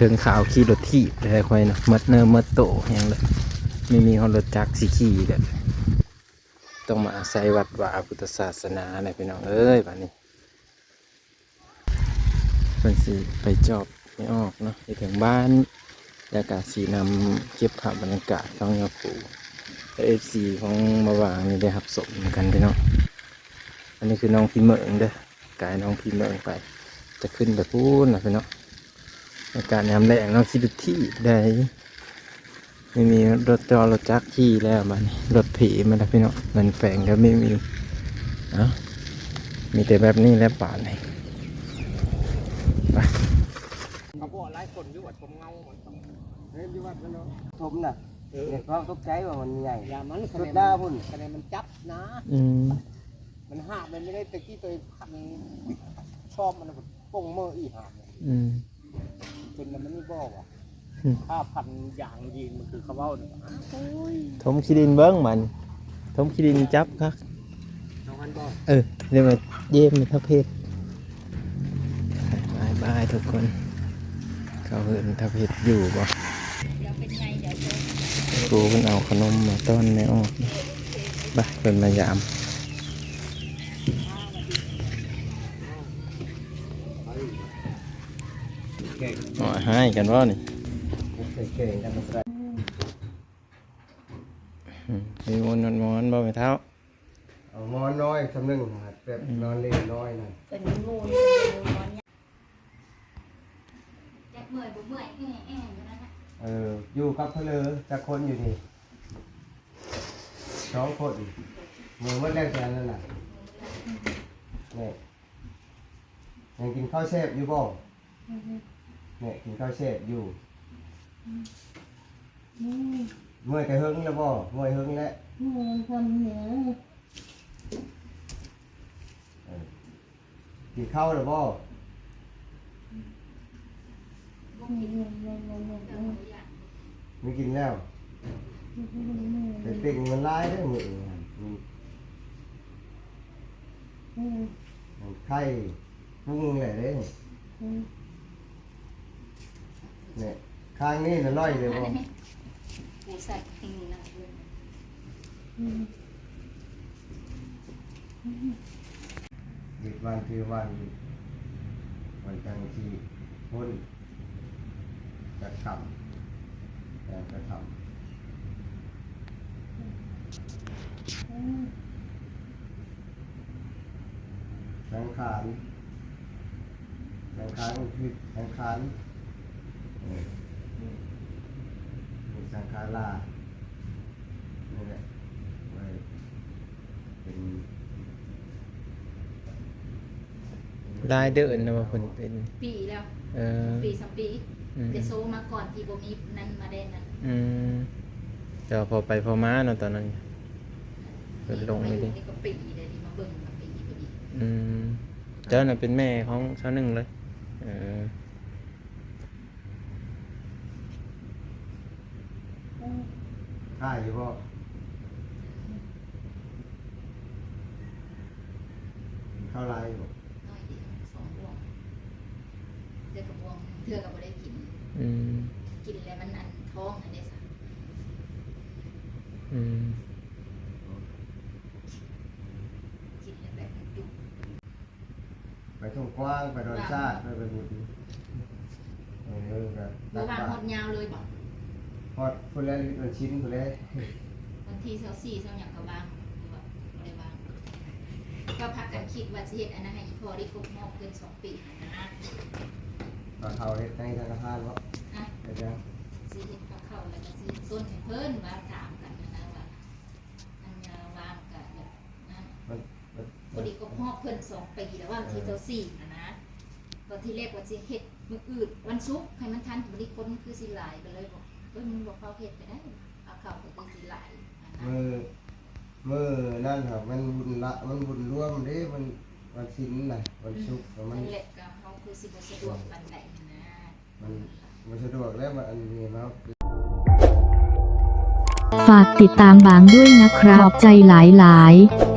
ถึงข่าวขี่รถที่อะไรค่อยเนาะมัดเนอร์มัดโตอย่างเลยไม่มีคนรถจักรสิขี่กันต้องมาอาศัยวัดวาพุทธศาสนาอะไรพี่น้องเอ้ยบัดนี้เป็นสิไปจอบไม่ออกเนาะไปถึงบ้านแล้วก็สีนำเก็บภาพบรรยากาศของยาปูเอฟซีของมาวางนี่ได้รับสมกันพี่น้องอันนี้คือน้องพี่เมิงเด้อกายน้องพี่เมิงไป จะขึ้นไปพูนนะพี่น้อง อากาศยามแรงเนาะคิดดูที่ได้ไม่มีรถจอรถจักรขี่แล้วบ้านี้รถผีมาแล้วพี่น้องเงินแฝงก็ไม่มีเอ้ามีแต่แบบนี้แล้วป่านนี้ไปเขาบอกไล่คนอยู่วัดผมเงาหมดเฮ้ยอยู่วัดมันเนาะชมน่ะเด็กความตกใจว่ามันใหญ่อย่ามันคะสุแนดนหน้าพุ่นคะแนนมันจับนะอืมมันห้ามมันไม่ได้ตะกี้ตัวพันชอบมันแบบป่งเมื่ออีหามเนี่ยอืม จนมันไม่บอกอะอืมถ้าพันอย่างยีนมันคือเขาเว้าเนี่ยอ้าวโอ้ยทมขี้ดินเบิ้งมันทมขี้ดินจับครับน้องพันบอกเออเรียกว่าเยี่ยมทัพเพศบายบายทุกคน เขาเห็นทัพเพศอยู่บ่ครูเพิ่นเอาขนมมาต้อนในออกบักเป็นมายาม เก่งอ๋อให้กันว่านี่เก่งกันมันอืมมีมอนนอนมอนบ่ไปเท้าเอางอนน้อยสำนึงหัดแบบนอนเล่นน้อยน่ะเป็นงูนนอนเนี่ยแจ็คเมื่อยบ่เมื่อยแอ่แอ่อยู่นั่นน่ะเออ อยู่กับเพลอจะคนอยู่นี่สองคนมือมันแรกแค่นั้นน่ะนี่ยังกินข้าวแซ่บอยู่บ่ เนี่ยกินข้าวแซ่บอยู่เมื่อยแต่เฮิงแล้วบ่เมื่อยเฮิงแล้วงูคนเหนือเออกินข้าวแล้วบ่บ่มีเงินเงินเงินเงินเงินไม่กินแล้วแต่ติ่งมันร้ายได้อมือนี่มันไข่ปุ้งเลยเด้ เนี่ยข้างนี้น่ะร้อยเลยบ่กูใส่ทิ้งนะเว้ยหยุดวันคือวันหยุดวันจันทร์ที่พ้นจะทำแต่จะทำสังขารสังขารคือสังขาร เออมีสังขารานี่แหละไว้เป็นได้เดินนะว่าคนเป็น ปีแล้วเออปีสองปีอืมเดยวโซมาก่อนที่บ่มีนั่นมาได้นั่นอืมแต่ว่าพอไปพอมาเนาะตอนนั้น เพิ่นลงไม่ได้ นี่ก็ปีเลยที่มาเบิ่งมาปีพอดีอืมเจ้าน่ะเป็นแม่ของชาวหนึ่งเลย เออ ค่าอยู่บ่เข้าไรบ่น้อยเดียวสองดวงเดือกกับวงเทื่อกับบ่ได้กิน อืมกินแล้วมันอันท้องอันนี้ซะอืมกินแล้วแบบมันจุกไปทุ่งกว้างไปดอนชาติไปไปบุญเออแบบบ่วางหดยาวเลยบ่ ฮอดคนละลิตรชิ้นคนละวันที่เซาซี่เซาหยังก็วางหรือว่าบ่ได้วางก็พักกันคิดว่าสิเฮ็ดอันนั้นให้อีพ่อได้ครบรอบเกินสองปีนะตอนเขาเฮ็ดในธนาคารบ่อะเดี๋ยวจะสิเฮ็ดกับเขาวแล้วก็สิต้นให้เพิ่นมาถามกันนะนะว่าอันยาวางก็แบบนั้นมันมันพอดีครบรอบเพิ่นสองปีแล้วว่าวันที่เซาซี่นะนะตอนที่แรกว่าสิเฮ็ดมื้ออื่นวันศุกร์ให้มันทันบริคนคือสิหลายก็เลยบอก เอ้ยมึงบอกเขาเฮ็ดไปได้เอาเข้าก็คือสิหลายนะนะมือมือนั่นครับมันบุญละมันบุญร่วมเด้มันวันศิลน่ะวันศุกร์มันนั่นแหละก็เขาคือสิบ่สะดวกปานใดนะมันมันสะดวกแล้วมันอันนี้เนาะฝากติดตามบางด้วยนะครับขอบใจหลายๆ